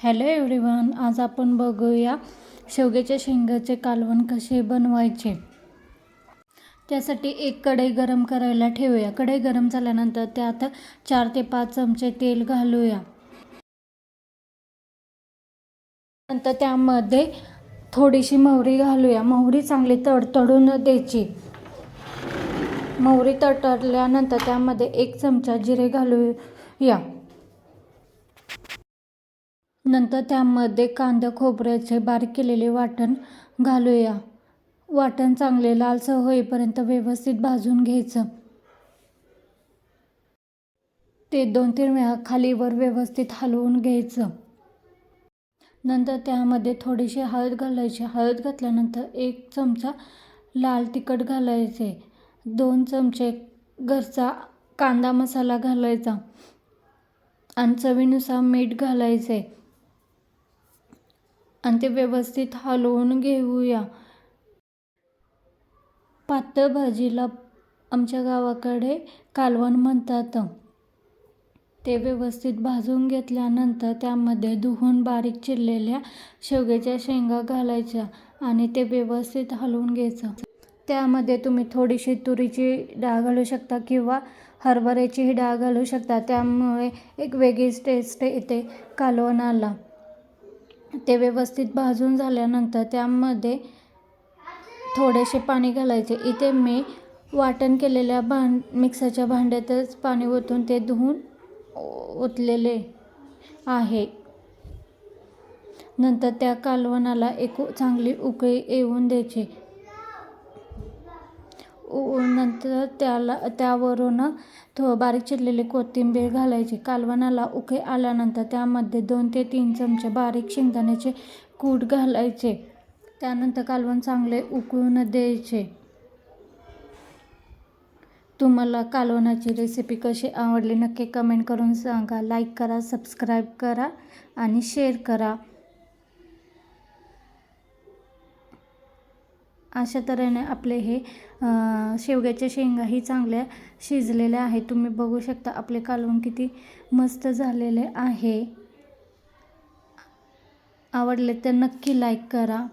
Hello everyone आज आपण बघूया शेवग्याच्या शेंगाचे कालवण कसे बनवायचे. त्यासाठी एक कढई गरम करायला ठेवूया. कढई गरम झाल्यानंतर त्यात चार ते पाच चमचे तेल घालूया. नंतर त्यामध्ये थोडीशी मोहरी घालूया. मोहरी चांगली तडतडून द्यायची. मोहरी तडतडल्यानंतर त्यामध्ये एक चमचा जिरे घालूया. नंतर त्यामध्ये कांदा खोबऱ्याचे बारीक केलेले वाटण घालूया. वाटण चांगले लालसर होईपर्यंत व्यवस्थित भाजून घ्यायचं. ते दोन तीन वेळा खालीवर व्यवस्थित हलवून घ्यायचं. नंतर त्यामध्ये थोडीशी हळद घालायची. हळद घातल्यानंतर एक चमचा लाल तिखट घालायचे. दोन चमचे घरचा कांदा मसाला घालायचा. आणि चवीनुसार मीठ घालायचे. आणि ते व्यवस्थित हलवून घेऊया. पातळ भाजीला आमच्या गावाकडे कालवण म्हणतात. ते व्यवस्थित भाजून घेतल्यानंतर त्यामध्ये धुवून बारीक चिरलेल्या शेवग्याच्या शेंगा घालायच्या आणि ते व्यवस्थित हलवून घ्यायचं. त्यामध्ये तुम्ही थोडीशी तुरीची डाळ घालू शकता किंवा हरभऱ्याचीही डाळ घालू शकता. त्यामुळे एक वेगळीच टेस्ट येते कालवणाला. ते व्यवस्थित भाजून झाल्यानंतर त्यामध्ये थोडेसे पाणी घालायचे. इथे मी वाटण केलेल्या भां मिक्सरच्या भांड्यातच पाणी ओतून ते धुवून ओतलेले आहे. नंतर त्या कालवणाला एक चांगली उकळी येऊन द्यायची. नंतर त्याला त्यावरून थो बारीक चिरलेली कोथिंबीर घालायची. कालवणाला उके आल्यानंतर त्यामध्ये दोन ते तीन चमचे बारीक शेंगदाण्याचे कूट घालायचे. त्यानंतर कालवण चांगले उकळून द्यायचे. तुम्हाला कालवणाची रेसिपी कशी आवडली नक्की कमेंट करून सांगा. लाईक करा सबस्क्राईब करा आणि शेअर करा. अशा तऱ्हेने आपले हे शेवग्याच्या शेंगाही चांगल्या शिजलेल्या आहे तुम्ही बघू शकता आपले कालवण किती मस्त झालेले आहे. आवडले तर नक्की लाईक करा.